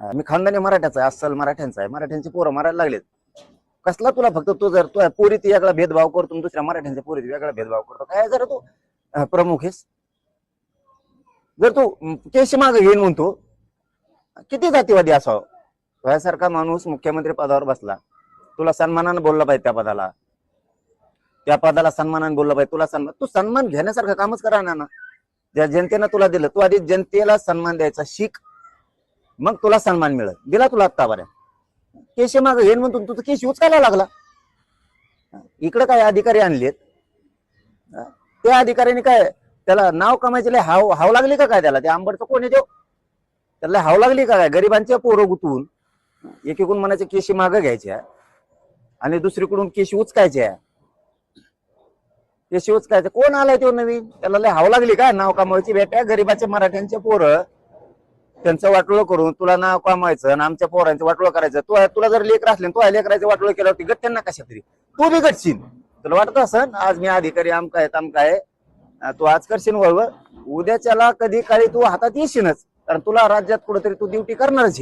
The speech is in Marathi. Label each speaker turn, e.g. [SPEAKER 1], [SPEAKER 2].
[SPEAKER 1] मी खानदानी मराठ्याचा आहे अस्सल मराठ्यांचा आहे. मराठ्यांची पोरं मारायला लागलेत. कसला तुला फक्त तू जर तू पोरीत वेगळा भेदभाव करतो दुसऱ्या मराठ्यांच्या पोरीत वेगळा भेदभाव करतो काय जर तू प्रमुख आहेस? जर तू केशी मागे घेईन म्हणतो किती जातीवादी असावं? तुझ्यासारखा माणूस मुख्यमंत्री पदावर बसला तुला सन्मानानं बोलला पाहिजे त्या पदाला. त्या पदाला सन्मानाने बोलला पाहिजे तुला सन्मान तू सन्मान घेण्यासारखं कामच करा ना ना. ज्या जनतेनं तुला दिलं तू आधी जनतेला सन्मान द्यायचा शिक. मग तुला सन्मान मिळत दिला तुला आत्तापर्यंत केशी माग येईन म्हणतो तुझं केश उचकायला लागला. इकडं काय अधिकारी आणलेत? त्या अधिकाऱ्याने काय त्याला नाव कमायचे हाव हाव लागली का काय त्याला? त्या आंबडचं कोणी देव त्याला हाव लागली का काय? गरिबांच्या पोरं गुतवून. एकीकडून म्हणायचे केशी मागं घ्यायच्या. आणि दुसरीकडून केशी उचकायच्या. केशी उचकायचं. कोण आलाय तो नवीन? त्याला लय हाव लागली काय नाव कमवायची बेट्या गरिबाचे मराठ्यांचे पोरं. त्यांचं वाटोळ करून तुला नाव कमवायचं आणि आमच्या पोरांचं वाटोळ करायचं. तू तुला जर लेकर असले तू लेकराचं वाटोळ केल्यावरती गट त्यांना कशा तरी तू बी गटशील तुला वाटत असं आज मी अधिकारी आमका आहे तमका आहे. तू आज करशील वळवळ. उद्याच्याला कधी काळी तू हातात येशीलच कारण तुला राज्यात कुठेतरी तू ड्युटी करणारच